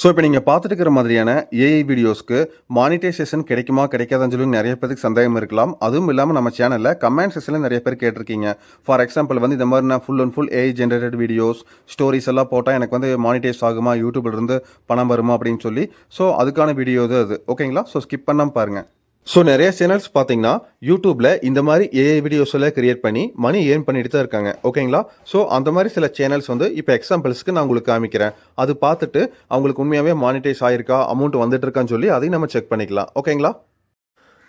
So இப்போ நீங்கள் பார்த்துட்டு இருக்கிற மாதிரியான ஏஐ வீடியோஸ்க்கு மானிட்டைசேஷன் கிடைக்குமா கிடைக்காதான்னு சொல்லி நிறைய பேருக்கு சந்தேகம் இருக்கலாம். அதுவும் இல்லாமல் நம்ம சேனலில் கமெண்ட் செக்ஷனில் நிறைய பேர் கேட்டிருக்கீங்க. ஃபார் எக்ஸாம்பிள் வந்து இந்த மாதிரி நான் full and full AI generated videos stories எல்லாம் போட்டால் எனக்கு வந்து மானிட்டைஸ் ஆகுமா யூடியூப்லேருந்து பணம் வருமா அப்படின்னு சொல்லி. ஸோ அதுக்கான வீடியோ இது அது. ஓகேங்களா ஸோ ஸ்கிப் பண்ணாமல் பாருங்கள் ஸோ நிறைய சேனல்ஸ் பார்த்தீங்கன்னா யூடியூப்ல இந்த மாதிரி ஏஐ வீடியோஸ் எல்லாம் கிரியேட் பண்ணி மணி ஏர்ன் பண்ணிட்டு தான் இருக்காங்க. ஓகேங்களா ஸோ அந்த மாதிரி சில சேனல்ஸ் வந்து இப்போ எக்ஸாம்பிள்ஸ்க்கு நான் உங்களுக்கு காமிக்கிறேன். அது பார்த்துட்டு அவங்களுக்கு உண்மையாகவே மானிட்டைஸ் ஆயிருக்கா அமௌண்ட் வந்துட்டு இருக்கான்னு சொல்லி அதையும் நம்ம செக் பண்ணிக்கலாம். ஓகேங்களா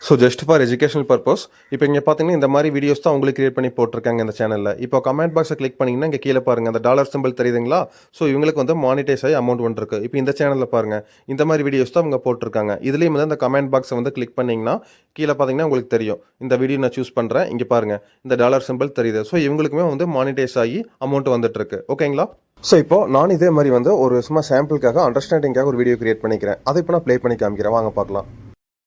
so just for educational purpose இப்போ இங்கே பார்த்தீங்கன்னா இந்த மாதிரி வீடியோஸ் தான் உங்களுக்கு கிரியேட் பண்ணி போட்டிருக்காங்க இந்த சேனலில் இப்போ கமெண்ட் பாக்ஸை கிளிக் பண்ணிங்கன்னா இங்கே கீழே பாருங்கள் அந்த டாலர் சிம்பிள் தெரியுதுங்களா? ஸோ இவங்களுக்கு வந்து மானிட்டைஸ் ஆகி அமௌண்ட் வந்துருக்கு. இப்போ இந்த சேனலில் பாருங்கள் இந்த மாதிரி வீடியோஸ் தான் அவங்க போட்டிருக்காங்க. இதுலேயும் வந்து அந்த கமெண்ட் பாக்ஸை வந்து கிளிக் பண்ணிங்கன்னா கீழே பார்த்தீங்கன்னா உங்களுக்கு தெரியும். இந்த வீடியோ நான் சூஸ் பண்ணுறேன் இங்கே பாருங்கள் இந்த டாலர் சிம்பிள் தெரியுது. ஸோ இவங்களுக்குமே வந்து மானிட்டைஸ் ஆகி அமௌண்ட் வந்துட்டுருக்கு. ஓகேங்களா ஸோ இப்போ நான் இதே மாதிரி வந்து ஒரு சும்மா சாம்பிளுக்காக அண்டர்ஸ்டாண்டிங்காக ஒரு வீடியோ கிரியேட் பண்ணிக்கிறேன். அதை இப்போ நான் ப்ளே பண்ணி காமிக்கிறேன். வாங்க பார்க்கலாம்.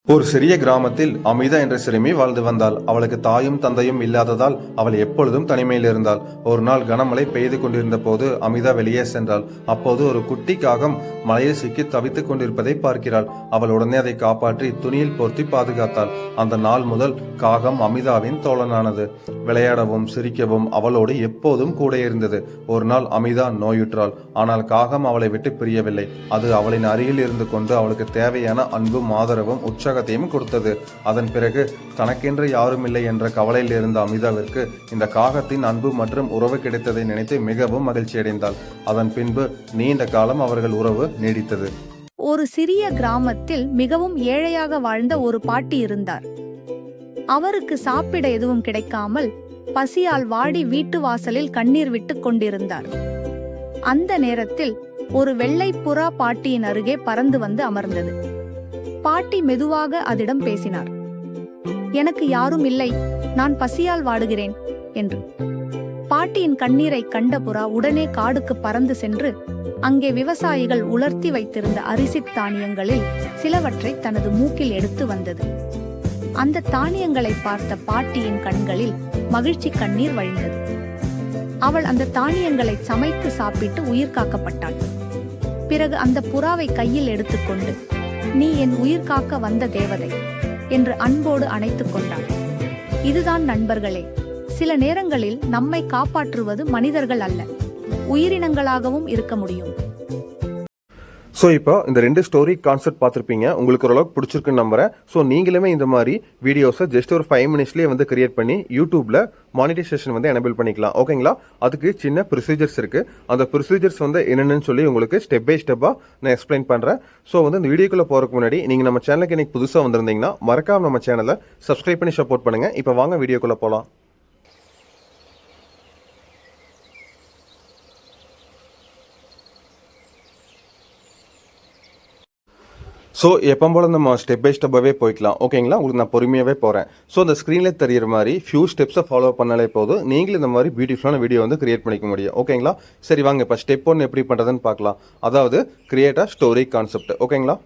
ஒரு சிறிய கிராமத்தில் அமிதா என்ற சிறுமி வாழ்ந்து வந்தாள். அவளுக்கு தாயும் தந்தையும் இல்லாததால் அவள் எப்பொழுதும் தனிமையில் இருந்தாள். ஒரு நாள் கனமழை பெய்து கொண்டிருந்த போது அமிதா வெளியே சென்றாள். அப்போது ஒரு குட்டி காகம் மலையில் சிக்கி தவித்துக் கொண்டிருப்பதை பார்க்கிறாள். அவள் உடனே அதை காப்பாற்றி துணியில் போர்த்தி பாதுகாத்தாள். அந்த நாள் முதல் காகம் அமிதாவின் தோழனானது. விளையாடவும் சிரிக்கவும் அவளோடு எப்போதும் கூட இருந்தது. ஒரு நாள் அமிதா நோயுற்றாள். ஆனால் காகம் அவளை விட்டு பிரியவில்லை. அது அவளின் அருகில் இருந்து கொண்டு அவளுக்கு தேவையான அன்பும் ஆதரவும் உற்சாகத்தையும் கொடுத்தது. அதன் பிறகு தனக்கென்று யாரும் இல்லை என்ற கவலையில் இருந்த அமிதாவிற்கு இந்த காகத்தின் அன்பு மற்றும் உறவு கிடைத்ததை நினைத்து மிகவும் மகிழ்ச்சியடைந்தாள் அதன் பின்பு நீண்ட காலம் அவர்கள் உறவு நீடித்தது. ஒரு சிறிய கிராமத்தில் மிகவும் ஏழையாக வாழ்ந்த ஒரு பாட்டி இருந்தார். அவருக்கு சாப்பிட எதுவும் கிடைக்காமல் பசியால் வாடி வீட்டு வாசலில் கண்ணீர் விட்டு கொண்டிருந்தார். அந்த நேரத்தில் ஒரு வெள்ளை புறா பாட்டியின் அருகே பறந்து வந்து அமர்ந்தது. பாட்டி மெதுவாக அதிடம் பேசினார். எனக்கு யாரும் இல்லை நான் பசியால் வாடுகிறேன் என்று. பாட்டியின் கண்ணீரை கண்ட புறா உடனே காடுக்கு பறந்து சென்று அங்கே விவசாயிகள் உலர்த்தி வைத்திருந்த அரிசித் தானியங்களில் சிலவற்றை தனது மூக்கில் எடுத்து வந்தது. அந்த தானியங்களை பார்த்த பாட்டியின் கண்களில் மகிழ்ச்சி கண்ணீர் வழிந்தது. அவள் அந்த தானியங்களை சமைத்து சாப்பிட்டு உயிர் காக்கப்பட்டாள். பிறகு அந்த புறாவை கையில் எடுத்துக்கொண்டு நீ என் உயிர் காக்க வந்த தேவதை என்று அன்போடு அணைத்துக் கொண்டாள். இதுதான் நண்பர்களே சில நேரங்களில் நம்மை காப்பாற்றுவது மனிதர்கள் அல்ல உயிரினங்களாகவும் இருக்க முடியும். ஸோ இப்போ இந்த ரெண்டு ஸ்டோரி கான்செப்ட் பார்த்துருப்பீங்க. உங்களுக்கு ஓரளவுக்கு பிடிச்சிருக்குன்னு நம்புறேன். ஸோ நீங்களுமே இந்த மாதிரி வீடியோஸை ஜஸ்ட் ஒரு ஃபைவ் மினிட்ஸ்லேயே வந்து கிரியேட் பண்ணி யூடியூப்பில் மானிட்டைசேஷன் வந்து எனபிள் பண்ணிக்கலாம். ஓகேங்களா அதுக்கு சின்ன ப்ரொசீஜர்ஸ் இருக்குது அந்த ப்ரொசீஜர்ஸ் வந்து என்னென்னு சொல்லி உங்களுக்கு ஸ்டெப் பை ஸ்டெப்பாக நான் எக்ஸ்பிளைன் பண்ணுறேன் ஸோ வந்து இந்த வீடியோக்குள்ளே போகிறதுக்கு முன்னாடி நீங்கள் நம்ம சேனலுக்கு இன்னைக்கு புதுசாக வந்திருந்தீங்கன்னா மறக்காம நம்ம சேனலை சப்ஸ்கிரைப் பண்ணி சப்போர்ட் பண்ணுங்கள் இப்போ வாங்க வீடியோக்குள்ளே போகலாம் ஸோ எப்போ போல நம்ம ஸ்டெப் பை ஸ்டெப்பாகவே போய்க்கலாம். ஓகேங்களா உங்களுக்கு நான் பொறுமையாகவே போகிறேன் ஸோ அந்த ஸ்க்ரீனில் தெரியிற மாதிரி ஃபியூ ஸ்டெப்ஸை ஃபாலோ பண்ணாலே போதும். நீங்களும் இந்த மாதிரி பியூட்டிஃபுல்லான வீடியோ வந்து கிரியேட் பண்ணிக்க முடியும். ஓகேங்களா சரி வாங்க. இப்போ ஸ்டெப் ஒன்று எப்படி பண்ணுறதுன்னு பார்க்கலாம். அதாவது கிரியேட் அ ஸ்டோரி கான்செப்ட் ஓகேங்களா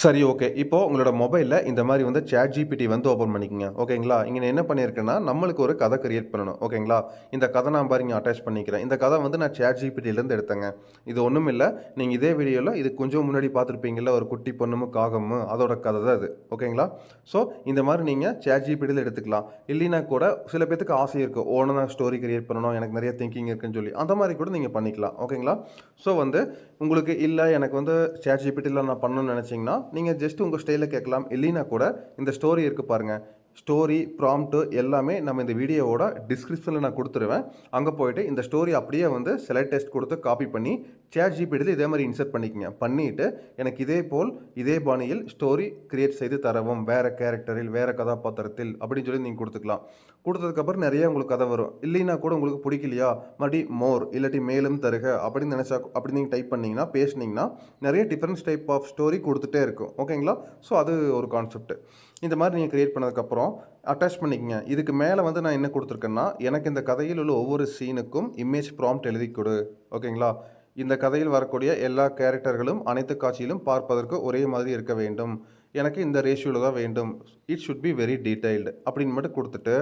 சரி ஓகே இப்போ உங்களோட மொபைலில் இந்த மாதிரி வந்து சேட் ஜிபிடி வந்து ஓப்பன் பண்ணிக்கோங்க. ஓகேங்களா இங்கே நான் என்ன பண்ணியிருக்கேன்னா நம்மளுக்கு ஒரு கதை கிரியேட் பண்ணணும். ஓகேங்களா இந்த கதை நான் பாருங்க அட்டாச் பண்ணிக்கிறேன். இந்த கதை வந்து நான் சேட் ஜிபிடியிலேருந்து எடுத்தேங்க. இது ஒன்றும் இல்லை. நீங்கள் இதே வீடியோவில் இது கொஞ்சம் முன்னாடி பார்த்துருப்பீங்கள்ல ஒரு குட்டி பொண்ணும் காகமும் அதோட கதை தான் இது. ஓகேங்களா ஸோ இந்த மாதிரி நீங்கள் சேட் ஜிபிடியில் எடுத்துக்கலாம். இல்லைனா கூட சில பேத்துக்கு ஆசை இருக்குது ஓனாக ஸ்டோரி கிரியேட் பண்ணணும். எனக்கு நிறைய திங்கிங் இருக்குன்னு சொல்லி. அந்த மாதிரி கூட நீங்கள் பண்ணிக்கலாம். ஓகேங்களா ஸோ வந்து உங்களுக்கு இல்லை எனக்கு வந்து சேட் ஜிபிட்டியில் நான் பண்ணணும்னு நினச்சிங்கன்னா நீங்கள் ஜஸ்ட் உங்கள் ஸ்டைலில் கேட்கலாம். இல்லைனா கூட இந்த ஸ்டோரி இருக்குது பாருங்கள் ஸ்டோரி ப்ராம்ப்ட்டு எல்லாமே நம்ம இந்த வீடியோவோட டிஸ்கிரிப்ஷனில் நான் கொடுத்துருவேன். அங்கே போயிட்டு இந்த ஸ்டோரி அப்படியே வந்து செலக்ட் டெஸ்ட் கொடுத்து காப்பி பண்ணி சேட் ஜிபிடியில் இதே மாதிரி இன்சர்ட் பண்ணிக்கங்க. பண்ணிவிட்டு எனக்கு இதே போல் இதே பாணியில் ஸ்டோரி கிரியேட் செய்து தரவும். வேறு கேரக்டரில் வேறு கதாபாத்திரத்தில் அப்படின்னு சொல்லி நீங்கள் கொடுத்துக்கலாம். கொடுத்ததுக்கப்புறம் நிறைய உங்களுக்கு கதை வரும். இல்லைன்னா கூட உங்களுக்கு பிடிக்கலையா? மறுபடி மோர் இல்லாட்டி மேலும் தருக அப்படின்னு நினச்சா அப்படி நீங்கள் டைப் பண்ணிங்கன்னா பேசுனீங்கன்னா நிறைய டிஃப்ரெண்ட்ஸ் டைப் ஆஃப் ஸ்டோரி கொடுத்துட்டே இருக்கும். ஓகேங்களா ஸோ அது ஒரு கான்செப்ட் இந்த மாதிரி நீங்கள் க்ரியேட் பண்ணதுக்கப்புறம் அட்டாச் பண்ணிக்கங்க. இதுக்கு மேலே வந்து நான் என்ன கொடுத்துருக்கேன்னா எனக்கு இந்த கதையில் உள்ள ஒவ்வொரு சீனுக்கும் இமேஜ் ப்ராம்ப்ட் எழுதி கொடு. ஓகேங்களா இந்த கதையில் வரக்கூடிய எல்லா கேரக்டர்களும் அனைத்து காட்சியிலும் பார்ப்பதற்கு ஒரே மாதிரி இருக்க வேண்டும். எனக்கு இந்த ரேஷியோவில் தான் வேண்டும். It should be very detailed அப்படின்னு மட்டும் கொடுத்துட்டு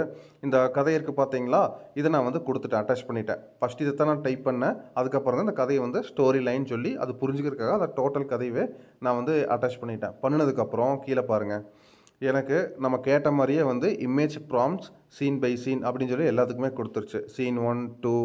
இந்த கதை இருக்குது பார்த்தீங்களா? இதை நான் வந்து கொடுத்துட்டேன் அட்டாச் பண்ணிட்டேன். ஃபஸ்ட் இதை தான் நான் டைப் பண்ணேன். அதுக்கப்புறம் தான் இந்த கதையை வந்து ஸ்டோரி லைன் சொல்லி அது புரிஞ்சுக்கிறதுக்காக அதை டோட்டல் கதையவே நான் வந்து அட்டாச் பண்ணிட்டேன். பண்ணினதுக்கப்புறம் கீழே பாருங்கள் எனக்கு நம்ம கேட்ட மாதிரியே வந்து image prompts scene by scene அப்படின்னு சொல்லி எல்லாத்துக்குமே கொடுத்துருச்சு. சீன் ஒன் டூ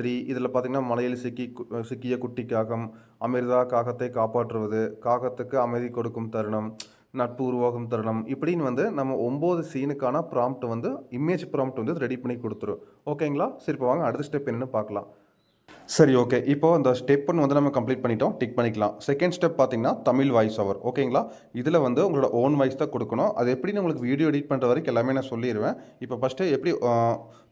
த்ரீ இதில் பார்த்தீங்கன்னா மலையில் சிக்கி கு- சிக்கிய குட்டி காகம் அமிர்தா காகத்தை காப்பாற்றுவது காகத்துக்கு அமைதி கொடுக்கும் தருணம் நட்பு உருவாகும் தருணம் இப்படின்னு வந்து நம்ம ஒம்பது சீனுக்கான ப்ராம்ப்ட் வந்து இமேஜ் ப்ராம்ப்ட் வந்து ரெடி பண்ணி கொடுத்துரும். ஓகேங்களா சரி இப்போ வாங்க அடுத்த ஸ்டெப் என்னென்னு பார்க்கலாம். சரி ஓகே இப்போ அந்த ஸ்டெப் ஒன்று வந்து நம்ம கம்ப்ளீட் பண்ணிட்டோம். டிக் பண்ணிக்கலாம். செகண்ட் ஸ்டெப் பார்த்தீங்கன்னா தமிழ் வாய்ஸ் ஓவர் ஓகேங்களா இதில் வந்து உங்களோட ஓன் வாய்ஸ் தான் கொடுக்கணும். அது எப்படின்னு உங்களுக்கு வீடியோ எடிட் பண்ணுற வரைக்கும் எல்லாமே நான் சொல்லிடுவேன் இப்போ ஃபஸ்ட்டு எப்படி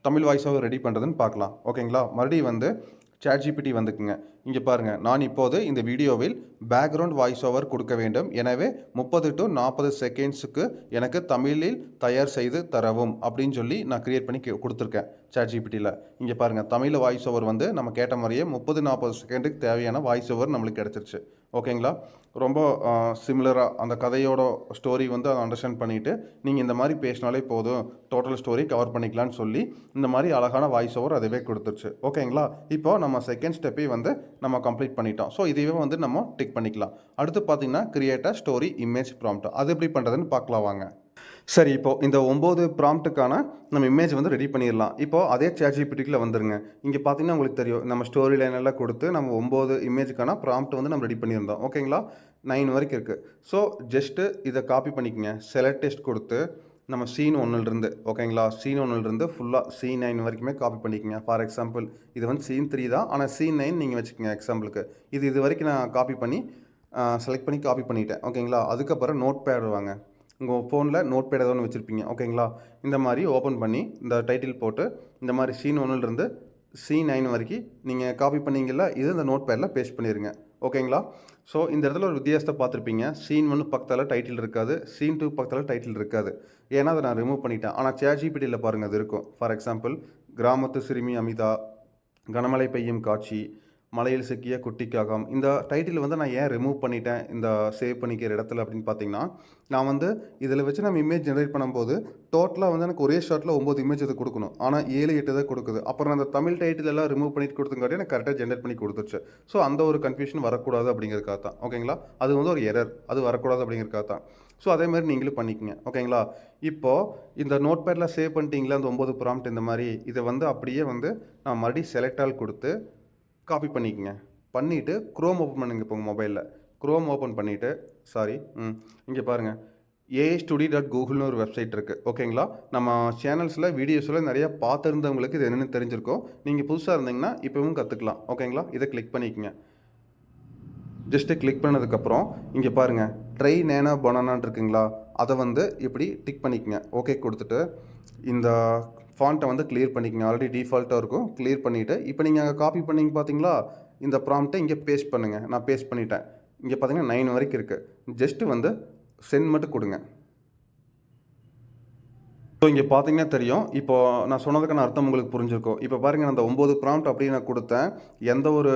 தமிழ் வாய்ஸ் ஓவர் ரெடி பண்ணுறதுன்னு பார்க்கலாம். ஓகேங்களா மறுபடியும் வந்து ChatGPT வந்துக்குங்க. இங்கே பாருங்கள் நான் இப்போது இந்த வீடியோவில் பேக்ரவுண்ட் வாய்ஸ் ஓவர் கொடுக்க வேண்டும். எனவே முப்பது டு நாற்பது செகண்ட்ஸுக்கு எனக்கு தமிழில் தயார் செய்து தரவும் அப்படின்னு சொல்லி நான் க்ரியேட் பண்ணி கே- கொடுத்துருக்கேன் ChatGPT-ல. இங்கே பாருங்கள் தமிழில் வாய்ஸ் ஓவர் வந்து நம்ம கேட்ட மாதிரியே முப்பது நாற்பது செகண்டுக்கு தேவையான வாய்ஸ் ஓவர் நம்மளுக்கு கிடச்சிருச்சு. ஓகேங்களா? ரொம்ப சிமிலராக அந்த கதையோட ஸ்டோரி வந்து அதை அண்டர்ஸ்டாண்ட் பண்ணிவிட்டு நீங்கள் இந்த மாதிரி பேசினாலே போதும். டோட்டல் ஸ்டோரி கவர் பண்ணிக்கலாம்னு சொல்லி இந்த மாதிரி அழகான வாய்ஸ் ஓவர் அதுவே கொடுத்துருச்சு. ஓகேங்களா? இப்போ நம்ம செகண்ட் ஸ்டெப்பை வந்து நம்ம கம்ப்ளீட் பண்ணிட்டோம். ஸோ இதுவே வந்து நம்ம டிக் பண்ணிக்கலாம். அடுத்து பார்த்தீங்கன்னா கிரியேட் ஸ்டோரி இமேஜ் ப்ராம்ப்ட் அது எப்படி பண்ணுறதுன்னு பார்க்கலாம் வாங்க. சரி இப்போது இந்த ஒம்பது ப்ராம்ப்ட்டுக்கான நம்ம இமேஜ் வந்து ரெடி பண்ணிடலாம். இப்போது அதே சேட்ஜிபிட்டிக்கில் வந்துருங்க. இங்கே பார்த்தீங்கன்னா உங்களுக்கு தெரியும். நம்ம ஸ்டோரி லைன் எல்லாம் கொடுத்து நம்ம ஒம்பது இமேஜுக்கான ப்ராம்ப்ட் வந்து நம்ம ரெடி பண்ணியிருந்தோம். ஓகேங்களா நைன் வரைக்கும் இருக்குது ஸோ ஜஸ்ட்டு இதை காப்பி பண்ணிக்கோங்க. செலக்ட் டெஸ்ட் கொடுத்து நம்ம சீன் ஒன்றுலேருந்து ஓகேங்களா சீன் ஒன்றுலேருந்து ஃபுல்லாக சீன் நைன் வரைக்குமே காப்பி பண்ணிக்கோங்க. ஃபார் எக்ஸாம்பிள் இது வந்து சீன் த்ரீ தான். ஆனால் சீன் நைன் நீங்கள் வச்சுக்கோங்க எக்ஸாம்பிளுக்கு இது இது வரைக்கும் நான் காப்பி பண்ணி செலக்ட் பண்ணி காப்பி பண்ணிட்டேன். ஓகேங்களா அதுக்கப்புறம் நோட் பேட் வாங்க. உங்கள் ஃபோனில் நோட் பேட் ஏதோ ஒன்று வச்சுருப்பீங்க. ஓகேங்களா இந்த மாதிரி ஓப்பன் பண்ணி இந்த டைட்டில் போட்டு இந்த மாதிரி சீன் ஒன்றுலேருந்து சி நைன் வரைக்கும் நீங்கள் காப்பி பண்ணிங்களா இது இந்த நோட் பேடில் பேஸ்ட் பண்ணிடுங்க ஓகேங்களா ஸோ இந்த இடத்துல ஒரு வித்தியாசத்தை பார்த்துருப்பீங்க. சீன் ஒன்று பக்கத்தில் டைட்டில் இருக்காது சீன் டூ பக்கத்தில் டைட்டில் இருக்காது. ஏன்னா அதை நான் ரிமூவ் பண்ணிட்டேன். ஆனால் சேஜிபிடியில் பாருங்கள் அது இருக்கும். ஃபார் எக்ஸாம்பிள் கிராமத்து சிறுமி அமிதா கனமழை பெய்யும் காட்சி மலையில் சிக்கிய குட்டிக்காகம். இந்த டைட்டில் வந்து நான் ஏன் ரிமூவ் பண்ணிட்டேன்? இந்த சேவ் பண்ணிக்கிற இடத்துல அப்படின்னு பார்த்தீங்கன்னா நான் வந்து இதில் வச்சு நம்ம இமேஜ் ஜென்ரேட் பண்ணும்போது டோட்டலாக வந்து எனக்கு ஒரே ஷாட்டில் ஒம்பது இமேஜ் இது கொடுக்கணும். ஆனால் ஏழு எட்டு தான் கொடுக்குது. அப்புறம் அந்த தமிழ் டைட்டில் எல்லாம் ரிமூவ் பண்ணிட்டு கொடுத்துங்காட்டி எனக்கு கரெக்டாக ஜென்ரேட் பண்ணி கொடுத்துருச்சு. ஸோ அந்த ஒரு கன்ஃபியூஷன் வரக்கூடாது அப்படிங்கிறக்காக தான். ஓகேங்களா அது வந்து ஒரு எரர் அது வரக்கூடாது அப்படிங்கிறதுக்காக தான். ஸோ அதே மாதிரி நீங்களும் பண்ணிக்கங்க. ஓகேங்களா இப்போது இந்த நோட் பேடில் சேவ் பண்ணிட்டீங்களா அந்த ஒம்பது ப்ராம்ப்ட் இந்த மாதிரி இதை வந்து அப்படியே வந்து நான் மறுபடியும் செலக்ட் ஆல் கொடுத்து காப்பி பண்ணிக்கோங்க. பண்ணிவிட்டு க்ரோம் ஓப்பன் பண்ணுங்க இப்போ உங்கள் மொபைலில் க்ரோம் ஓப்பன் பண்ணிவிட்டு சாரி ம் இங்கே பாருங்கள் ஏஐ ஸ்டுடி டாட் கூகுள்னு ஒரு வெப்சைட் இருக்குது ஓகேங்களா நம்ம சேனல்ஸில் வீடியோஸில் நிறையா பார்த்துருந்தவங்களுக்கு இது என்னென்னு தெரிஞ்சிருக்கோம். நீங்கள் புதுசாக இருந்தீங்கன்னா இப்போவும் கற்றுக்கலாம் ஓகேங்களா இதை கிளிக் பண்ணிக்கோங்க. ஜஸ்ட்டு கிளிக் பண்ணதுக்கப்புறம் இங்கே பாருங்கள் ட்ரை நேனா பனானான் இருக்குங்களா? அதை வந்து இப்படி டிக் பண்ணிக்கங்க. ஓகே கொடுத்துட்டு இந்த ஃபாண்ட்டை வந்து கிளியர் பண்ணிக்கங்க. ஆல்ரெடி டிஃபால்ட்டாக இருக்கும். கிளியர் பண்ணிவிட்டு இப்போ நீங்கள் அங்கே காப்பி பண்ணிங்க பார்த்தீங்களா இந்த ப்ராம்ப்டை இங்கே பேஸ்ட் பண்ணுங்கள் நான் பேஸ்ட் பண்ணிட்டேன். இங்கே பார்த்தீங்கன்னா நைன் வரைக்கும் இருக்குது ஜஸ்ட்டு வந்து சென்ட் மட்டும் கொடுங்க. ஸோ இங்கே பார்த்தீங்கன்னா தெரியும். இப்போ நான் சொன்னதுக்கான அர்த்தம் உங்களுக்கு புரிஞ்சிருக்கும். இப்போ பாருங்கள் நான் அந்த ஒம்பது ப்ராம்ப்ட் அப்படியே நான் கொடுத்தேன். எந்த ஒரு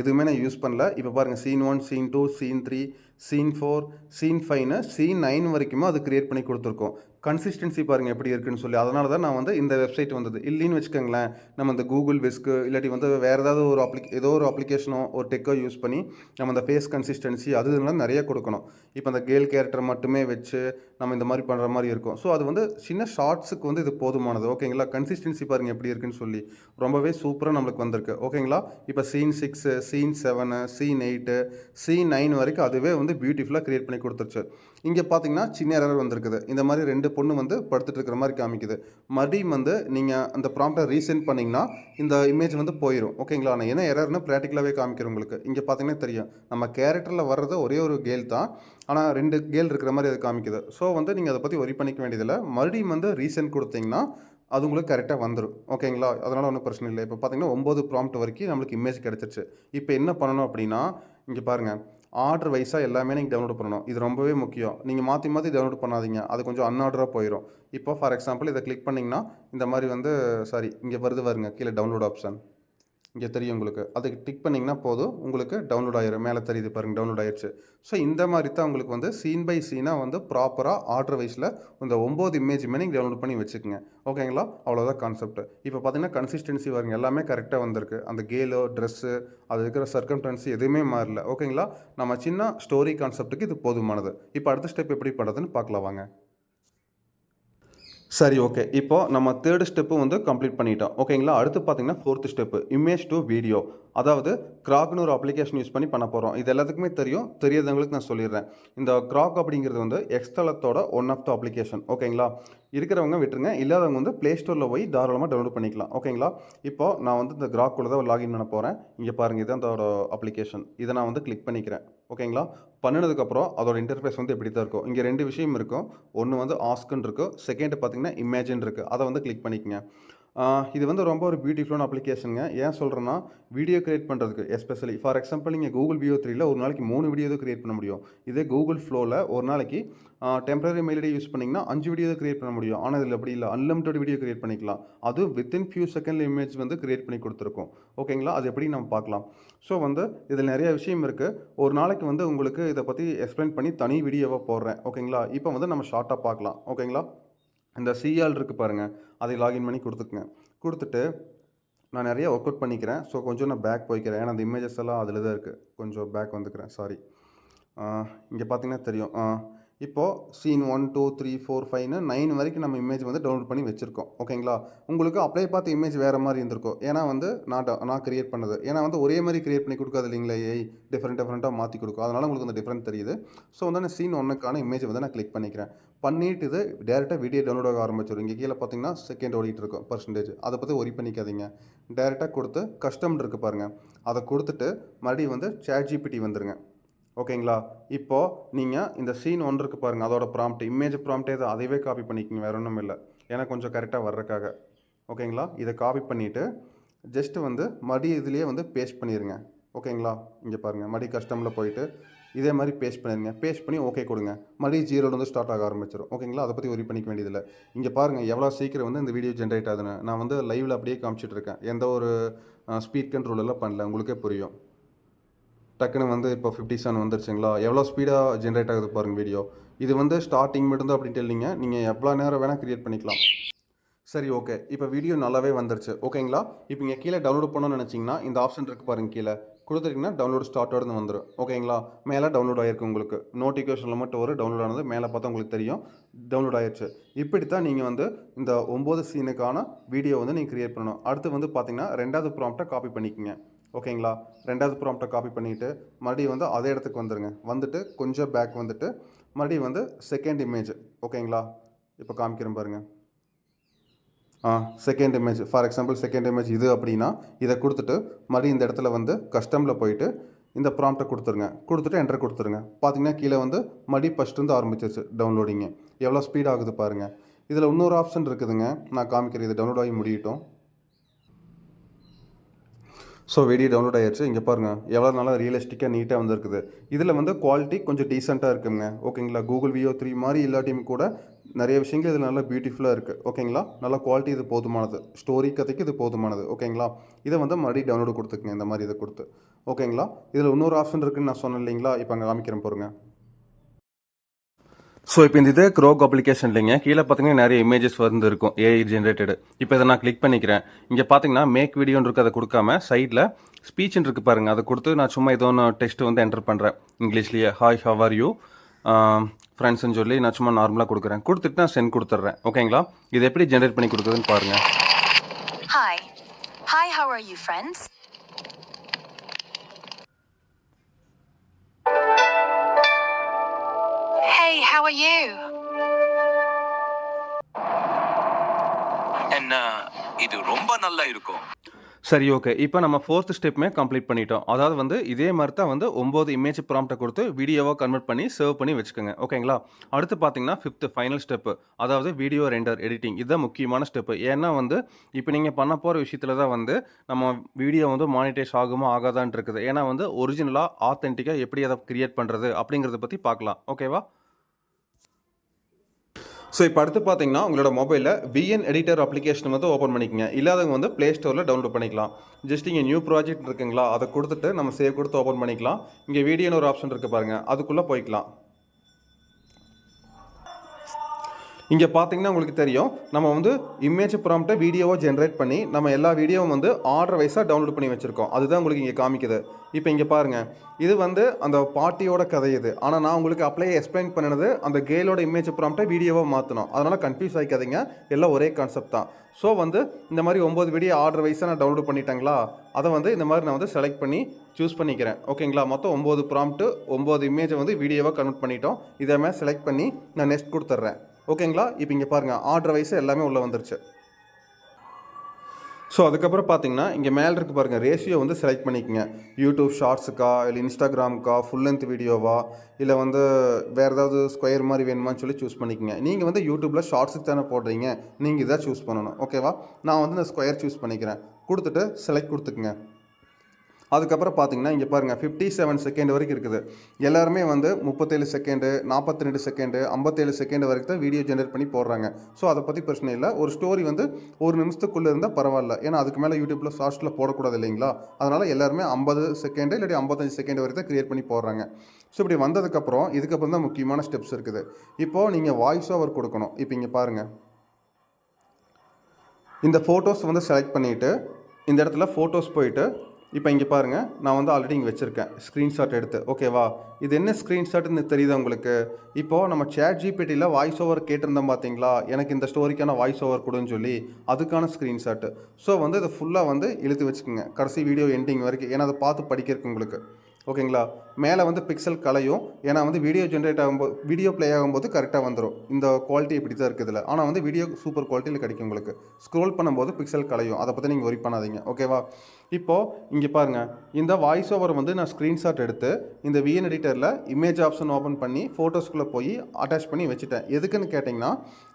எதுவுமே நான் யூஸ் பண்ணல. இப்போ பாருங்கள் scene one scene two scene three scene four scene ஃபைவ்னு சீன் நைன் வரைக்குமே அது க்ரியேட் பண்ணி கொடுத்துருக்கோம். கன்சிஸ்டன்சி பாருங்கள் எப்படி இருக்குன்னு சொல்லி. அதனால தான் நான் வந்து இந்த வெப்சைட் வந்தது. இல்லைன்னு வச்சுக்கோங்களேன் நம்ம இந்த கூகுள் விஸ்க்கு இல்லாட்டி வந்து வேறு ஏதாவது ஒரு அப்ளிக் ஏதோ ஒரு அப்ளிகேஷனோ ஒரு டெக்கோ யூஸ் பண்ணி நம்ம அந்த ஃபேஸ் கன்சிஸ்டன்சி அது இதெல்லாம் நிறைய கொடுக்கணும். இப்போ அந்த கேல் கேரக்டர் மட்டுமே வச்சு நம்ம இந்த மாதிரி பண்ணுற மாதிரி இருக்கும். ஸோ அது வந்து சின்ன ஷார்ட்ஸுக்கு வந்து இது போதுமானது. ஓகேங்களா கன்சிஸ்டன்சி பாருங்கள் எப்படி இருக்குன்னு சொல்லி. ரொம்பவே சூப்பராக நம்மளுக்கு வந்திருக்கு. ஓகேங்களா இப்போ scene six scene seven scene eight scene nine வரைக்கும் அதுவே வந்து பியூட்டிஃபுல்லாக க்ரியேட் பண்ணி கொடுத்துருச்சு. இங்கே பார்த்தீங்கன்னா சின்ன எரர் வந்திருக்குது. இந்த மாதிரி ரெண்டு பொண்ணு வந்து படுத்துட்டு இருக்கிற மாதிரி காமிக்குது. மறுபடியும் வந்து நீங்கள் அந்த ப்ராம்ப்டை ரீசென்ட் பண்ணிங்கன்னா இந்த இமேஜ் வந்து போயிடும் ஓகேங்களா நான் என்ன எரர்னு ப்ராக்டிக்கலாகவே காமிக்கிறேன் உங்களுக்கு. இங்கே பார்த்தீங்கன்னா தெரியும். நம்ம கேரக்டரில் வர்றது ஒரே ஒரு கேல் தான். ஆனால் ரெண்டு கேல் இருக்கிற மாதிரி அது காமிக்குது. ஸோ வந்து நீங்கள் அதை பற்றி ஒரி பண்ணிக்க வேண்டியதில்லை. மறுபடியும் வந்து ரீசென்ட் கொடுத்தீங்கன்னா அது உங்களுக்கு கரெக்டாக வந்துடும் ஓகேங்களா அதனால் ஒன்றும் பிரச்சனை இல்லை. இப்போ பார்த்தீங்கன்னா ஒம்பது ப்ராம்ப்ட் வரைக்கும் நம்மளுக்கு இமேஜ் கிடச்சிருச்சு. இப்போ என்ன பண்ணணும் அப்படின்னா இங்கே பாருங்கள் ஆர்டர் வைஸாக எல்லாமே நீங்கள் டவுன்லோட் பண்ணணும். இது ரொம்பவே முக்கியம். நீங்கள் மாற்றி மாற்றி டவுன்லோட் பண்ணாதீங்க. அது கொஞ்சம் அன்ஆர்டராக போயிடும் இப்போ ஃபார் எக்ஸாம்பிள் இதை கிளிக் பண்ணிங்கன்னா இந்த மாதிரி வந்து சாரி இங்கே வருது வருங்க கீழே டவுன்லோட் ஆப்ஷன் இங்கே தெரியும் உங்களுக்கு. அதுக்கு டிக் பண்ணிங்கன்னா போதும். உங்களுக்கு டவுன்லோட் ஆயிரும். மேலே தெரியுது பாருங்கள் டவுன்லோட் ஆயிடுச்சு. ஸோ இந்த மாதிரி தான் உங்களுக்கு வந்து சீன் பை சீனாக வந்து ப்ராப்பராக ஆர்டர் வைஸில் இந்த ஒம்பது இமேஜுமே நீங்கள் டவுன்லோட் பண்ணி வச்சுக்கோங்க. ஓகேங்களா அவ்வளோதான் கான்செப்ட் இப்போ பார்த்தீங்கன்னா கன்சிஸ்டன்சி வருங்க எல்லாமே கரெக்டாக வந்திருக்கு. அந்த கேலோ ட்ரெஸ்ஸு அது இருக்கிற சர்க்கம்டன்சி எதுவுமே மாறல. ஓகேங்களா நம்ம சின்ன ஸ்டோரி கான்செப்ட்டுக்கு இது போதுமானது. இப்போ அடுத்த ஸ்டெப் எப்படி பண்ணுறதுன்னு பார்க்கலாம் வாங்க. சரி ஓகே இப்போ நம்ம தேர்ட் ஸ்டெப்பு வந்து கம்ப்ளீட் பண்ணிட்டோம். ஓகேங்களா அடுத்து பார்த்தீங்கன்னா fourth step image to video அதாவது கிராக்னு ஒரு அப்ளிகேஷன் யூஸ் பண்ணி பண்ண போகிறோம் இது எல்லாத்துக்குமே தெரியும். தெரியாதவங்களுக்கு நான் சொல்லிடுறேன். இந்த கிராக் அப்படிங்கிறது வந்து எக்ஸ்தலத்தோட ஒன் ஆஃப் த அப்ளிகேஷன் ஓகேங்களா இருக்கிறவங்க விட்டுருங்க. இல்லாதவங்க வந்து ப்ளே ஸ்டோரில் போய் தாராளமாக டவுன்லோட் பண்ணிக்கலாம். ஓகேங்களா இப்போ நான் வந்து இந்த கிராக்குள்ளே தான் லாகின் பண்ண போகிறேன் இங்கே பாருங்கள் இதுதான் அதோட அப்ளிகேஷன் இதை நான் வந்து கிளிக் பண்ணிக்கிறேன். ஓகேங்களா பண்ணினதுக்கப்புறம் அதோட இன்டர்ஃபேஸ் வந்து இப்படி தான் இருக்கும் இங்கே ரெண்டு விஷயம் இருக்கும். ஒன்று வந்து ஆஸ்க்குன்னு இருக்கும் செகண்ட் பார்த்தீங்கன்னா இமேஜின் இருக்குது அதை வந்து கிளிக் பண்ணிக்கங்க. இது வந்து ரொம்ப ஒரு பியூட்டிஃபுல்லான அப்ளிகேஷனுங்க ஏன் சொல்கிறேன்னா வீடியோ கிரியேட் பண்ணுறதுக்கு எஸ்பெஷலி ஃபார் எக்ஸாம்பிள் நீங்கள் கூகுள் வியோ த்ரீல ஒரு நாளைக்கு மூணு வீடியோ தான் கிரியேட் பண்ண முடியும். இதே கூகுள் ஃப்ளோவில் ஒரு நாளைக்கு டெம்பரரி மெயில் ஐடி யூஸ் பண்ணிங்கன்னா அஞ்சு வீடியோ தான் கிரியேட் பண்ண முடியும். ஆனால் இதில் அப்படி இல்லை. அன்லிமிட்டட் வீடியோ கிரியேட் பண்ணிக்கலாம். அதுவும் வித்தின் ஃபியூ செகண்ட் இமேஜ் வந்து கிரியேட் பண்ணி கொடுத்துருக்கோம். ஓகேங்களா அது எப்படி நம்ம பார்க்கலாம். ஸோ வந்து இதில் நிறைய விஷயம் இருக்குது ஒரு நாளைக்கு வந்து உங்களுக்கு இதை பற்றி எக்ஸ்பிளைன் பண்ணி தனி வீடியோவாக போடுறேன். ஓகேங்களா இப்போ வந்து நம்ம ஷார்ட்டாக பார்க்கலாம். ஓகேங்களா இந்த சிஆல் இருக்குது பாருங்கள் அதை லாகின் பண்ணி கொடுத்துக்குங்க. கொடுத்துட்டு நான் நிறைய ஒர்க் அவுட் பண்ணிக்கிறேன். ஸோ கொஞ்சம் நான் பேக் போய்க்கிறேன். ஏன்னா அந்த இமேஜஸ் எல்லாம் அதில் தான் இருக்குது கொஞ்சம் பேக் வந்துக்கிறேன். சாரி இங்கே பார்த்தீங்கன்னா தெரியும். இப்போது scene one two three four ஃபைவ்னு நைன் வரைக்கும் நம்ம இமேஜ் வந்து டவுன்லோட் பண்ணி வச்சுருக்கோம். ஓகேங்களா உங்களுக்கு அப்ளை பார்த்த இமேஜ் வேறு மாதிரி இருந்திருக்கும். ஏன்னா வந்து நான் நான் கிரியேட் பண்ணது. ஏன்னா வந்து ஒரே மாதிரி கிரியேட் பண்ணி கொடுக்காது இல்லைங்களா ஏய் டிஃப்ரெண்ட் டிஃப்ரெண்ட்டாக மாற்றி கொடுக்கும். அதனால் உங்களுக்கு அந்த டிஃப்ரெண்ட் தெரியுது. ஸோ வந்து நான் சீன் ஒன்றுக்கான இமேஜ் வந்து நான் கிளிக் பண்ணிக்கிறேன். பண்ணிட்டு இது டேரெக்டாக வீடியோ டவுன்லோட் ஆக ஆரம்பிச்சிடும் இங்கே கீழே பார்த்தீங்கன்னா செகண்ட் ஓடிட்டு இருக்கும் பர்சன்டேஜ் அதை பற்றி ஒரி பண்ணிக்காதீங்க. டேரெக்டாக கொடுத்து கஸ்டம் இருக்கு பாருங்கள் அதை கொடுத்துட்டு மறுபடியும் வந்து சேட் ஜிபிடி வந்துருங்க. ஓகேங்களா? இப்போது நீங்கள் இந்த சீன் ஒன்று இருக்குது பாருங்கள் அதோட ப்ராம்ப்ட் இமேஜ் ப்ராம்ப்டே தான் அதைவே காப்பி பண்ணிக்கங்க. வேறு ஒன்றும் இல்லை. ஏன்னா கொஞ்சம் கரெக்டாக வர்றதுக்காக. ஓகேங்களா? இதை காப்பி பண்ணிவிட்டு ஜஸ்ட்டு வந்து மறுபடியும் இதுலேயே வந்து பேஸ்ட் பண்ணிடுங்க ஓகேங்களா? இங்கே பாருங்கள் மறுபடியும் கஸ்டமில் போயிட்டு இதே மாதிரி பேஸ்ட் பண்ணிடுங்க. பேஸ்ட் பண்ணி ஓகே கொடுங்க. மறுபடியும் ஜீரோலேருந்து ஸ்டார்ட் ஆக ஆரம்பிச்சிடும் ஓகேங்களா அதை பற்றி ஒரி பண்ணிக்க வேண்டியதில்லை. இங்கே பாருங்கள் எவ்வளோ சீக்கிரம் வந்து இந்த வீடியோ ஜென்ரேட் ஆகுதுன்னு. நான் வந்து லைவில் அப்படியே காமிச்சிட்டு இருக்கேன். எந்த ஒரு ஸ்பீட் கண்ட்ரோல் எல்லாம் பண்ணல. உங்களுக்கே புரியும். டக்குன்னு வந்து இப்போ ஃபிஃப்டி செவன் வந்துருச்சுங்களா எவ்வளோ ஸ்பீடாக ஜென்ரேட் ஆகுது பாருங்கள் வீடியோ இது வந்து ஸ்டார்டிங் மட்டும்தான் அப்படின்ட்டு இல்லைங்க. நீங்கள் எவ்வளோ நேரம் வேணால் க்ரியேட் பண்ணிக்கலாம். சரி ஓகே இப்போ வீடியோ நல்லாவே வந்துருச்சு. ஓகேங்களா இப்போ இங்கே கீழே டவுன்லோட் பண்ணணும்னு நினச்சிங்கன்னா இந்த ஆப்ஷன் இருக்குது பாருங்கள் கீழே. கொடுத்துருக்கீங்கன்னா டவுன்லோட் ஸ்டார்ட்டோடு வந்துடும் ஓகேங்களா மேலே டவுன்லோட் ஆகிருக்கு உங்களுக்கு. நோட்டிஃபிகேஷனில் மட்டும் ஒரு டவுன்லோட் ஆனது மேலே பார்த்தா உங்களுக்கு தெரியும். டவுன்லோட் ஆயிடுச்சு. இப்படி தான் நீங்கள் வந்து இந்த ஒம்பது சீனுக்கான வீடியோ வந்து நீங்கள் க்ரியேட் பண்ணணும். அடுத்து வந்து பார்த்தீங்கன்னா ரெண்டாவது ப்ராம்ப்டை காப்பி பண்ணிக்கோங்க. ஓகேங்களா ரெண்டாவது ப்ராம்ப்டை காப்பி பண்ணிவிட்டு மறுபடியும் வந்து அதே இடத்துக்கு வந்துடுங்க வந்துட்டு கொஞ்சம் பேக் வந்துட்டு மறுபடியும் வந்து செகண்ட் இமேஜ் ஓகேங்களா இப்போ காமிக்கிறேன் பாருங்கள் second image for example second image இது அப்படின்னா இதை கொடுத்துட்டு மறுபடியும் இந்த இடத்துல வந்து கஸ்டமில் போயிட்டு இந்த ப்ராம்ப்டை கொடுத்துருங்க. கொடுத்துட்டு என்டர் கொடுத்துருங்க. பார்த்தீங்கன்னா கீழே வந்து மறுபடியும் ஃபஸ்ட்டு ஆரம்பிச்சிருச்சு டவுன்லோடிங்கு எவ்வளோ ஸ்பீட் ஆகுது பாருங்கள் இதில் இன்னொரு ஆப்ஷன் இருக்குதுங்க. நான் காமிக்கிறேன் இது டவுன்லோட் ஆகி முடியட்டும். ஸோ வீடியோ டவுன்லோட் ஆயிடுச்சு இங்கே பாருங்கள் எவ்வளோ நல்லா ரியலிஸ்டிக்காக நீட்டாக வந்திருக்குது. இதில் வந்து குவாலிட்டி கொஞ்சம் டீசெண்டாக இருக்குங்க. ஓகேங்களா கூகுள் வியோ த்ரீ மாதிரி இல்லாட்டியும் கூட நிறைய விஷயங்கள் இதில் நல்லா பியூட்டிஃபுல்லாக இருக்குது ஓகேங்களா நல்லா குவாலிட்டி இது போதுமானது. ஸ்டோரி கதைக்கு இது போதுமானது. ஓகேங்களா இதை வந்து மறுபடியும் டவுன்லோடு கொடுத்துக்குங்க. இந்த மாதிரி இதை கொடுத்து. ஓகேங்களா இதில் இன்னொரு ஆப்ஷன் இருக்குன்னு நான் சொன்னேன் இல்லைங்களா? இப்போ அங்கே காமிக்கிறேன் பாருங்கள் ஸோ இப்போ இந்த இது க்ரோக் அப்ளிகேஷன் இல்லைங்க. கீழே பார்த்தீங்கன்னா நிறைய இமேஜஸ் வந்து இருக்கும். ஏஐ ஜென்ரேட்டடு இப்போ இதை நான் கிளிக் பண்ணிக்கிறேன். இங்கே பார்த்தீங்கன்னா மேக் வீடியோன்னு இருக்கு. அதை கொடுக்காம சைடில் ஸ்பீச்னு இருக்குது பாருங்கள் அதை கொடுத்து நான் சும்மா ஏதோ ஒன்று டெஸ்ட் வந்து என்டர் பண்ணுறேன் இங்கிலீஷ்லேயே. ஹாய் ஹவ் ஆர் யூ ஃப்ரெண்ட்ஸ்னு சொல்லி நான் சும்மா நார்மலாக கொடுக்குறேன் கொடுத்துட்டு நான் சென்ட் கொடுத்துட்றேன் ஓகேங்களா இது எப்படி ஜென்ரேட் பண்ணி கொடுக்குறதுன்னு பாருங்கள் Hi. Hi, how are you, friends? Hey, how are you? என்ன இது ரொம்ப நல்லா இருக்கும் சரி ஓகே இப்போ நம்ம ஃபோர்த் ஸ்டெப்புமே கம்ப்ளீட் பண்ணிட்டோம். அதாவது வந்து இதே மாதிரி தான் வந்து ஒம்பது இமேஜ் ப்ராம்ப்டை கொடுத்து வீடியோவாக கன்வெர்ட் பண்ணி சேவ் பண்ணி வச்சுக்கோங்க. ஓகேங்களா அடுத்து பார்த்தீங்கன்னா ஃபிஃப்த் ஃபைனல் ஸ்டெப்பு அதாவது வீடியோ ரெண்டர் எடிட்டிங் இதுதான் முக்கியமான ஸ்டெப்பு ஏன்னா வந்து இப்போ நீங்கள் பண்ண போகிற விஷயத்தில் தான் வந்து நம்ம வீடியோ வந்து மானிட்டைஸ் ஆகுமா ஆகாதான் இருக்குது. ஏன்னா வந்து ஒரிஜினலாக ஆத்தென்டிக்காக எப்படி அதை கிரியேட் பண்ணுறது அப்படிங்கிறத பற்றி பார்க்கலாம் ஓகேவா ஸோ இப்போ அடுத்து பார்த்தீங்கன்னா உங்களோட மொபைலில் விஎன் எடிட்டர் அப்ளிகேஷன் வந்து ஓப்பன் பண்ணிக்கங்க. இல்லாதவங்க வந்து ப்ளே ஸ்டோரில் டவுன்லோட் பண்ணிக்கலாம். ஜஸ்ட் இங்கே நியூ ப்ராஜெக்ட் இருக்குங்களா அதை கொடுத்துட்டு நம்ம சேவ் கொடுத்து ஓப்பன் பண்ணிக்கலாம். இங்கே வீடியோன்னு ஒரு ஆப்ஷன் இருக்குது பாருங்கள் அதுக்குள்ளே போய்க்கலாம். இங்கே பார்த்தீங்கன்னா உங்களுக்கு தெரியும். நம்ம வந்து இமேஜ் ப்ராம்ப்டை வீடியோவாக ஜென்ரேட் பண்ணி நம்ம எல்லா வீடியோவும் வந்து ஆர்டர் வைஸாக டவுன்லோட் பண்ணி வச்சுருக்கோம். அதுதான் உங்களுக்கு இங்கே காமிக்குது. இப்போ இங்கே பாருங்கள் இது வந்து அந்த பாட்டியோட கதை இது. ஆனால் நான் உங்களுக்கு அப்ளை எக்ஸ்பிளைன் பண்ணினது அந்த கேலோட இமேஜ் ப்ராம்ப்டை வீடியோவாக மாற்றணும் அதனால் கன்ஃபியூஸ் ஆகிக்காதீங்க எல்லாம் ஒரே கான்செப்ட் தான். ஸோ வந்து இந்த மாதிரி ஒம்பது வீடியோ ஆர்டர் வைஸாக நான் டவுன்லோட் பண்ணிட்டேங்களா? அதை வந்து இந்த மாதிரி நான் வந்து செலக்ட் பண்ணி சூஸ் பண்ணிக்கிறேன். ஓகேங்களா மொத்தம் ஒம்பது ப்ராம்ப்ட்டு ஒம்பது இமேஜை வந்து வீடியோவாக கன்வெர்ட் பண்ணிட்டோம். இதே மாதிரி செலக்ட் பண்ணி நான் நெக்ஸ்ட் கொடுத்துட்றேன். ஓகேங்களா? இப்போ இங்கே பாருங்கள் ஆர்டர் வைஸ் எல்லாமே உள்ளே வந்துருச்சு. ஸோ அதுக்கப்புறம் பார்த்தீங்கன்னா இங்கே மேலே இருக்கு பாருங்கள் ரேஷியோ வந்து செலக்ட் பண்ணிக்கோங்க. யூடியூப் ஷார்ட்ஸுக்கா இல்லை இன்ஸ்டாகிராமுக்கா ஃபுல் லென்த் வீடியோவா இல்லை வந்து வேறு ஏதாவது ஸ்கொயர் மாதிரி வேணுமான்னு சொல்லி சூஸ் பண்ணிக்கோங்க. நீங்கள் வந்து யூடியூப்பில் ஷார்ட்ஸுக்கு தானே போடுறீங்க நீங்கள் இதாக சூஸ் பண்ணணும். ஓகேவா நான் வந்து இந்த ஸ்கொயர் சூஸ் பண்ணிக்கிறேன். கொடுத்துட்டு செலக்ட் கொடுத்துக்குங்க. அதுக்கப்புறம் பார்த்தீங்கன்னா இங்கே பாருங்கள் ஃபிஃப்டி செவன் செகண்ட் வரைக்கும் இருக்குது. எல்லாருமே வந்து முப்பத்தேழு செகண்டு நாற்பத்தி ரெண்டு செகண்டு ஐம்பத்தேழு செகண்ட் வரைக்கும் தான் வீடியோ ஜென்ரேட் பண்ணி போடுறாங்க. ஸோ அதை பற்றி பிரச்சனை இல்லை. ஒரு ஸ்டோரி வந்து ஒரு நிமிஷத்துக்குள்ளே இருந்தால் பரவாயில்ல. ஏன்னா அதுக்கு மேலே யூடியூப்பில் ஷார்ட்ஸில் போடக்கூடாது இல்லைங்களா? அதனால் எல்லாருமே ஐம்பது செகண்டு இல்லாட்டி ஐம்பத்தஞ்சு செகண்ட் வரைக்கும் தான் க்ரியேட் பண்ணி போடுறாங்க. ஸோ இப்படி வந்ததுக்கப்புறம் இதுக்கப்புறம் தான் முக்கியமான ஸ்டெப்ஸ் இருக்குது. இப்போது நீங்கள் வாய்ஸ் ஓவர் கொடுக்கணும். இப்போ இங்கே பாருங்கள் இந்த ஃபோட்டோஸ் வந்து செலக்ட் பண்ணிவிட்டு இந்த இடத்துல ஃபோட்டோஸ் போயிட்டு இப்போ இங்கே பாருங்கள் நான் வந்து ஆல்ரெடி இங்கே வச்சுருக்கேன். ஸ்க்ரீன்ஷாட் எடுத்து. ஓகேவா இது என்ன ஸ்க்ரீன்ஷாட்னு தெரியுது உங்களுக்கு? இப்போது நம்ம சேட் ஜிபிடியில் வாய்ஸ் ஓவர் கேட்டிருந்தோம் பார்த்தீங்களா? எனக்கு இந்த ஸ்டோரிக்கான வாய்ஸ் ஓவர் கொடுன்னு சொல்லி அதுக்கான ஸ்க்ரீன்ஷாட்டு ஸோ வந்து இதை ஃபுல்லாக வந்து இழுத்து வச்சுக்கோங்க. கடைசி வீடியோ எண்டிங் வரைக்கும். ஏன்னா அதை பார்த்து படிக்கிறதுக்கு உங்களுக்கு. ஓகேங்களா மேலே வந்து பிக்சல் கலையும். ஏன்னா வந்து வீடியோ ஜென்ரேட் ஆகும்போது வீடியோ ப்ளே ஆகும்போது கரெக்டாக வந்துடும் இந்த குவாலிட்டி இப்படி தான் இருக்குதுல ஆனால் வந்து வீடியோ சூப்பர் குவாலிட்டியில் கிடைக்கும் உங்களுக்கு. ஸ்க்ரோல் பண்ணும்போது பிக்சல் கலையும். அதை பற்றி நீங்கள் ஒரி பண்ணாதீங்க. ஓகேவா இப்போது இங்கே பாருங்கள் இந்த வாய்ஸ் ஓவர் வந்து நான் ஸ்க்ரீன்ஷாட் எடுத்து இந்த விஎன் எடிட்டரில் இமேஜ் ஆப்ஷன் ஓப்பன் பண்ணி ஃபோட்டோஸ்குள்ளே போய் அட்டாச் பண்ணி வச்சுட்டேன். எதுக்குன்னு கேட்டிங்கன்னா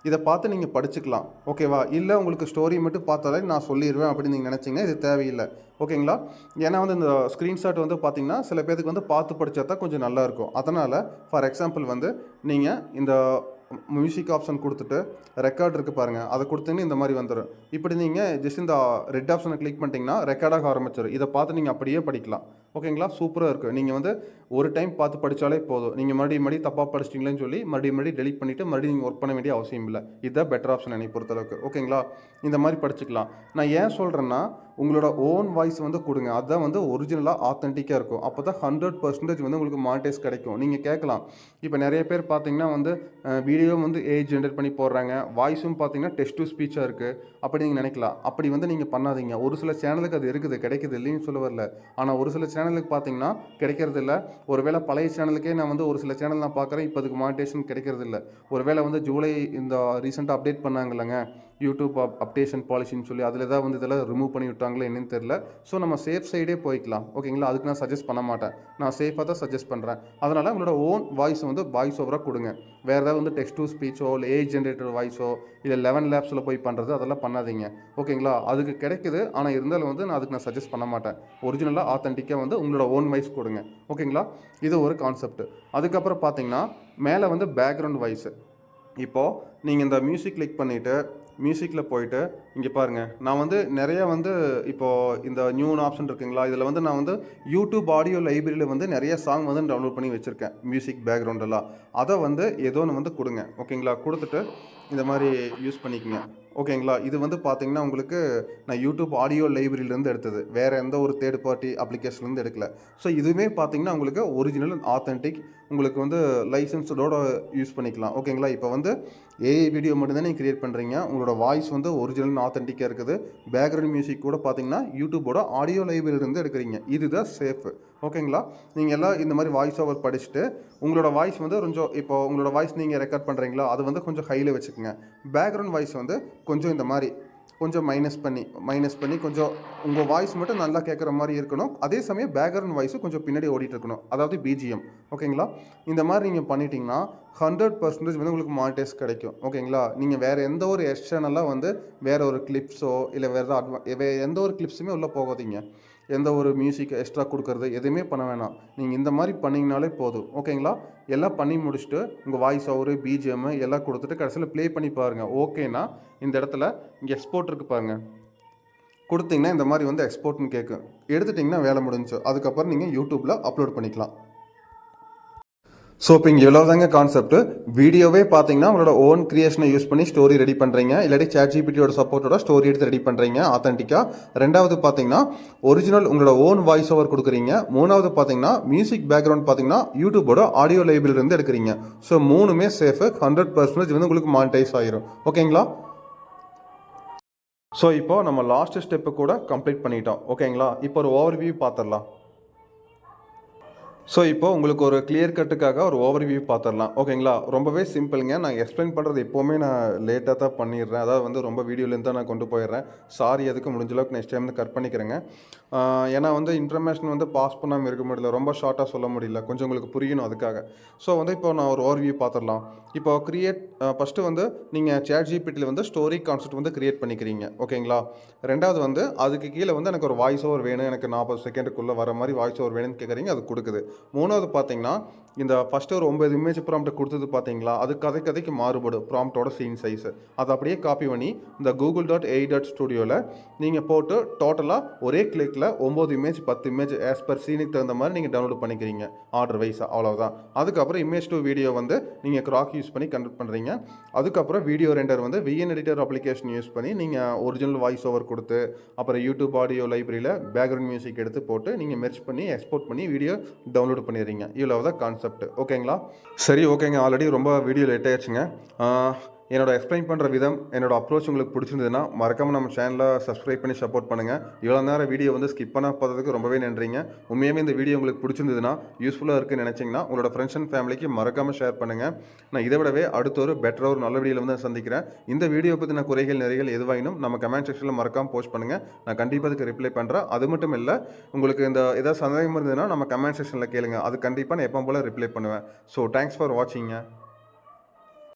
இதை பார்த்து நீங்கள் படிச்சுக்கலாம். ஓகேவா இல்லை உங்களுக்கு ஸ்டோரி மட்டும் பார்த்தாலே நான் சொல்லிடுவேன் அப்படின்னு நீங்கள் நினச்சிங்கன்னா இது தேவையில்லை. ஓகேங்களா ஏன்னா வந்து இந்த ஸ்க்ரீன்ஷாட் வந்து பார்த்தீங்கன்னா சில பேருக்கு வந்து பார்த்து படித்தா தான் கொஞ்சம் நல்லாயிருக்கும் அதனால் ஃபார் எக்ஸாம்பிள் வந்து நீங்கள் இந்த மியூசிக் ஆப்ஷன் கொடுத்துட்டு ரெக்கார்ட் இருக்குது பாருங்கள் அதை கொடுத்தீங்கன்னா இந்த மாதிரி வந்துடும் இப்படி நீங்கள் ஜஸ்ட் இந்த ரெட் ஆப்ஷனை கிளிக் பண்ணிட்டீங்கன்னா ரெக்கார்டாக ஆரம்பிச்சிடும் இதை பார்த்து நீங்கள் அப்படியே படிக்கலாம். ஓகேங்களா? சூப்பராக இருக்குது நீங்கள் வந்து ஒரு டைம் பார்த்து படித்தாலே போதும். நீங்கள் மறுபடியும் மறுபடியும் தப்பாக படிச்சிட்டிங்களேன்னு சொல்லி மறுபடியும் மறுபடியும் டெலிட் பண்ணிவிட்டு மறுபடியும் நீங்கள் ஒர்க் பண்ண வேண்டிய அவசியம் இல்லை. இதுதான் பெட்டர் ஆப்ஷன் என்னை பொறுத்தளவுக்கு. ஓகேங்களா? இந்த மாதிரி படிச்சுக்கலாம். நான் ஏன் சொல்கிறேன்னா உங்களோட ஓன் வாய்ஸ் வந்து கொடுங்க. அதுதான் வந்து ஒரிஜினலாக ஆத்தென்டிக்காக இருக்கும். அப்போ தான் ஹண்ட்ரட் பர்சன்டேஜ் வந்து உங்களுக்கு மானிட்டைஸ் கிடைக்கும். நீங்கள் கேட்கலாம். இப்போ நிறைய பேர் பார்த்தீங்கன்னா வந்து வீடியோ வந்து ஏஜ் ஜென்ரேட் பண்ணி போடுறாங்க. வாய்ஸும் பார்த்தீங்கன்னா டெஸ்ட் டு ஸ்பீச்சாக இருக்குது அப்படி நீங்கள் நினைக்கலாம். அப்படி வந்து நீங்கள் பண்ணாதீங்க. ஒரு சில சேனலுக்கு அது இருக்குது. கிடைக்குது இல்லைன்னு சொல்ல வரல. ஆனால் ஒரு சில சேனலுக்கு பார்த்தீங்கன்னா கிடைக்கிறது இல்லை ஒருவேளை பழைய சேனலுக்கே நான் வந்து ஒரு சில சேனல் நான் பார்க்குறேன் இப்போ அதுக்கு மானிட்டேஷன் கிடைக்கிறது இல்லை ஒருவேளை வந்து ஜூலை இந்த ரீசெண்டாக அப்டேட் பண்ணாங்கல்லங்க. யூடியூப் அப் அப்டேஷன் பாலிசின்னு சொல்லி அதில் தான் வந்து இதெல்லாம் ரிமூவ் பண்ணி விட்டாங்களோ என்னன்னு தெரில ஸோ நம்ம சேஃப் சைடே போய்க்கலாம். ஓகேங்களா அதுக்கு நான் சஜஸ்ட் பண்ண மாட்டேன். நான் சேஃபாக தான் சஜஸ்ட் பண்ணுறேன் அதனால் உங்களோட ஓன் வாய்ஸ் வந்து வாய்ஸ் ஓவராக கொடுங்க. வேறு ஏதாவது வந்து டெக்ஸ்ட் டு ஸ்பீச்சோ இல்லை ஏஜ் ஜென்ரேட்டர் வாய்ஸோ இல்லை லெவன் லேப்ஸில் போய் பண்ணுறது அதெல்லாம் பண்ணாதீங்க. ஓகேங்களா அதுக்கு கிடைக்குது. ஆனால் இருந்தாலும் வந்து நான் அதுக்கு நான் சஜஸ்ட் பண்ண மாட்டேன். ஒரிஜினலாக ஆத்தென்டிக்காக வந்து உங்களோட ஓன் வாய்ஸ் கொடுங்க. ஓகேங்களா இது ஒரு கான்செப்ட் அதுக்கப்புறம் பார்த்தீங்கன்னா மேலே வந்து பேக்ரவுண்ட் வாய்ஸு இப்போது நீங்கள் இந்த மியூசிக் கிளிக் பண்ணிவிட்டு மியூசிக்கில் போயிட்டு இங்கே பாருங்கள் நான் வந்து நிறைய வந்து இப்போது இந்த நியூன் ஆப்ஷன் இருக்குங்களா? இதில் வந்து நான் வந்து யூடியூப் ஆடியோ லைப்ரரியில் வந்து நிறைய சாங் வந்து டவுன்லோட் பண்ணி வச்சுருக்கேன். மியூசிக் பேக்ரவுண்டெல்லாம் அதை வந்து ஏதோ ஒன்று வந்து கொடுங்க. ஓகேங்களா கொடுத்துட்டு இந்த மாதிரி யூஸ் பண்ணிக்கோங்க. ஓகேங்களா? இது வந்து பார்த்தீங்கன்னா உங்களுக்கு நான் யூடியூப் ஆடியோ லைப்ரரியிலேருந்து எடுத்தது. வேறு எந்த ஒரு தேர்ட் பார்ட்டி அப்ளிகேஷன்லேருந்து எடுக்கல. ஸோ இதுவுமே பார்த்தீங்கன்னா உங்களுக்கு ஒரிஜினல் ஆத்தென்டிக் உங்களுக்கு வந்து லைசன்ஸோட யூஸ் பண்ணிக்கலாம். ஓகேங்களா? இப்போ வந்து ஏஐ வீடியோ மட்டும்தான் நீங்கள் க்ரியேட் பண்ணுறீங்க உங்களோட வாய்ஸ் வந்து ஒரிஜினல் ஆத்தென்டிக்காக இருக்குது. பேக்ரவுண்ட் மியூசிக் கூட பார்த்தீங்கன்னா யூடியூபோட ஆடியோ லைப்ரரியிலேருந்து எடுக்கிறீங்க. இதுதான் சேஃபு ஓகேங்களா? நீங்கள் எல்லாம் இந்த மாதிரி வாய்ஸ் ஓவர் படிச்சுட்டு உங்களோட வாய்ஸ் வந்து கொஞ்சம் இப்போ உங்களோட வாய்ஸ் நீங்கள் ரெக்கார்ட் பண்ணுறீங்களா அது வந்து கொஞ்சம் ஹையில் வச்சுக்கோங்க. பேக்ரவுண்ட் வாய்ஸ் வந்து கொஞ்சம் இந்த மாதிரி கொஞ்சம் மைனஸ் பண்ணி மைனஸ் பண்ணி கொஞ்சம் உங்கள் வாய்ஸ் மட்டும் நல்லா கேட்குற மாதிரி இருக்கணும். அதே சமயம் பேக்ரவுண்ட் வாய்ஸும் கொஞ்சம் பின்னாடி ஓடிட்டு இருக்கணும். அதாவது பிஜிஎம் ஓகேங்களா இந்த மாதிரி நீங்கள் பண்ணிட்டீங்கன்னா ஹண்ட்ரட் பர்சன்டேஜ் வந்து உங்களுக்கு மானிட்டைஸ் கிடைக்கும். ஓகேங்களா நீங்கள் வேறு எந்த ஒரு எக்ஸ்டர்னலாக வந்து வேறு ஒரு கிளிப்ஸோ இல்லை வேறு அட்வா எந்த ஒரு கிளிப்ஸுமே உள்ளே போகாதீங்க. எந்த ஒரு மியூசிக் எக்ஸ்ட்ரா கொடுக்கறது எதுவுமே பண்ண வேணாம். நீங்கள் இந்த மாதிரி பண்ணிங்கனாலே போதும். ஓகேங்களா எல்லாம் பண்ணி முடிச்சுட்டு உங்கள் வாய்ஸ் ஓவரு பிஜிஎம் எல்லாம் கொடுத்துட்டு கடைசியில் ப்ளே பண்ணி பாருங்கள் ஓகேனா இந்த இடத்துல இங்கே எக்ஸ்போர்ட் இருக்குது பாருங்கள் கொடுத்தீங்கன்னா இந்த மாதிரி வந்து எக்ஸ்போர்ட்னு கேட்கும். எடுத்துட்டிங்கன்னா வேலை முடிஞ்சு அதுக்கப்புறம் நீங்கள் யூடியூப்பில் அப்லோட் பண்ணிக்கலாம். ஸோ இப்போ இங்கே இவ்வளோ தாங்க கான்செப்ட் வீடியோவே பார்த்தீங்கன்னா உங்களோட ஓன் கிரியேஷனை யூஸ் பண்ணி ஸ்டோரி ரெடி பண்ணுறீங்க இல்லாட்டி சேட் ஜிபிடியோட சப்போர்ட்டோட ஸ்டோரி எடுத்து ரெடி பண்ணுறீங்க ஆத்தென்டிக்காக ரெண்டாவது பார்த்தீங்கன்னா ஒரிஜினல் உங்களோட ஓன் வாய்ஸ் ஓவர் கொடுக்குறீங்க. மூணாவது பார்த்தீங்கன்னா மியூசிக் பேக்ரவுண்ட் பார்த்தீங்கன்னா யூடியூபோட ஆடியோ லைப்ரரியிலேருந்து எடுக்கிறீங்க. ஸோ மூணுமே சேஃபு ஹண்ட்ரட் பர்சன்டேஜ் வந்து உங்களுக்கு மானிட்டைஸ் ஆகிரும் ஓகேங்களா ஸோ இப்போ நம்ம லாஸ்ட் ஸ்டெப்பு கூட கம்ப்ளீட் பண்ணிட்டோம். ஓகேங்களா இப்போ ஒரு ஓவர்வியூ பார்த்துடலாம் ஸோ இப்போ உங்களுக்கு ஒரு கிளியர் கட்டுக்காக ஒரு ஓவர்வியூ பார்த்துடலாம் ஓகேங்களா ரொம்பவே சிம்பிளுங்க நான் எக்ஸ்பிளைன் பண்ணுறது எப்போவுமே நான் லேட்டாக தான் பண்ணிடுறேன். அதாவது வந்து ரொம்ப வீடியோலேருந்து தான் நான் கொண்டு போயிடுறேன். சாரி அதுக்கு முடிஞ்ச அளவுக்கு நெக்ஸ்ட் டைம் வந்து கட் பண்ணிக்கிறேங்க. ஏன்னா வந்து இன்ஃபர்மேஷன் வந்து பாஸ் பண்ணாமல் இருக்க முடியல. ரொம்ப ஷார்ட்டாக சொல்ல முடியல. கொஞ்சம் உங்களுக்கு புரியணும் அதுக்காக. ஸோ வந்து இப்போ நான் ஒரு ஓவர்வியூ பார்த்துடலாம் இப்போ கிரியேட் ஃபஸ்ட்டு வந்து நீங்கள் சேட் ஜிபிடியில் வந்து ஸ்டோரி கான்செப்ட் வந்து கிரியேட் பண்ணிக்கிறீங்க. ஓகேங்களா ரெண்டாவது வந்து அதுக்கு கீழே வந்து எனக்கு ஒரு வாய்ஸ் ஓவர் வேணும். எனக்கு நாற்பது செகண்டுக்குள்ளே வர மாதிரி வாய்ஸ் ஓவர் வேணும்னு கேட்குறீங்க அது கொடுக்குது. மூணாவது பார்த்தீங்கன்னா இந்த ஃபஸ்ட்டு ஒரு ஒன்பது இமேஜ் ப்ராம்ப்ட் கொடுத்தது பார்த்தீங்களா? அது கதை கதைக்கு மாறுபடும் ப்ராம்ப்டோட சீன் சைஸ் அதை அப்படியே காப்பி பண்ணி இந்த கூகுள் டாட் ஏ டாட் ஸ்டுடியோவில் நீங்கள் போட்டு டோட்டலாக ஒரே கிளிக்கில் ஒம்பது இமேஜ் பத்து இமேஜ் ஆஸ் பர் சீனுக்கு தகுந்த மாதிரி நீங்கள் டவுன்லோட் பண்ணிக்கிறீங்க ஆர்டர் வைஸாக அவ்வளோதான் அதுக்கப்புறம் இமேஜ் டு வீடியோ வந்து நீங்கள் க்ராக் யூஸ் பண்ணி கன்வெர்ட் பண்ணுறீங்க அதுக்கப்புறம் வீடியோ ரெண்டர் வந்து விஎன் எடிட்டர் அப்ளிகேஷன் யூஸ் பண்ணி நீங்கள் ஒரிஜினல் வாய்ஸ் ஓவர் கொடுத்து அப்புறம் யூடியூப் ஆடியோ லைப்ரரியில் பேக்ரவுண்ட் மியூசிக் எடுத்து போட்டு நீங்கள் மெர்ச் பண்ணி எக்ஸ்போர்ட் பண்ணி வீடியோ டவுன்லோட் பண்ணிடுறீங்க. இவ்வளோ தான் கான்செப்ட் ஓகேங்களா சரி ஓகேங்க ஆல்ரெடி ரொம்ப வீடியோ லேட் ஆயிடுச்சுங்க. என்னோட எக்ஸ்பிளைன் பண்ணுற விதம் என்னோட அப்ரோச் உங்களுக்கு பிடிச்சிருந்ததுன்னா மறக்காமல் நம்ம சேனலை சப்ஸ்கிரைப் பண்ணி சப்போர்ட் பண்ணுங்கள் இவ்வளோ நேரம் வீடியோ வந்து ஸ்கிப் பண்ண பார்த்ததுக்கு ரொம்பவே நன்றிங்க. உண்மையாகவே இந்த வீடியோ உங்களுக்கு பிடிச்சிருந்ததுன்னா யூஸ்ஃபுல்லாக இருக்குன்னு நினச்சிங்கன்னா உங்களோட ஃப்ரெண்ட்ஸ் அண்ட் ஃபேமிலிக்கு மறக்காமல் ஷேர் பண்ணுங்கள் நான் இதை விடவே அடுத்த ஒரு பெட்டர் ஒரு நல்ல வீடியோவில் வந்து சந்திக்கிறேன். இந்த வீடியோ பற்றின குறைகள் நிறைகள் எதுவாயினும் நம்ம கமெண்ட் செக்ஷனில் மறக்காமல் போஸ்ட் பண்ணுங்கள் நான் கண்டிப்பாக அதுக்கு ரிப்ளை பண்ணுறேன் அது மட்டும் இல்லை உங்களுக்கு இந்த ஏதாவது சந்தேகம் இருந்ததுன்னா நம்ம கமெண்ட் செக்ஷனில் கேளுங்க. அது கண்டிப்பாக நான் எப்போ போல் ரிப்ளை பண்ணுவேன். So thanks for watching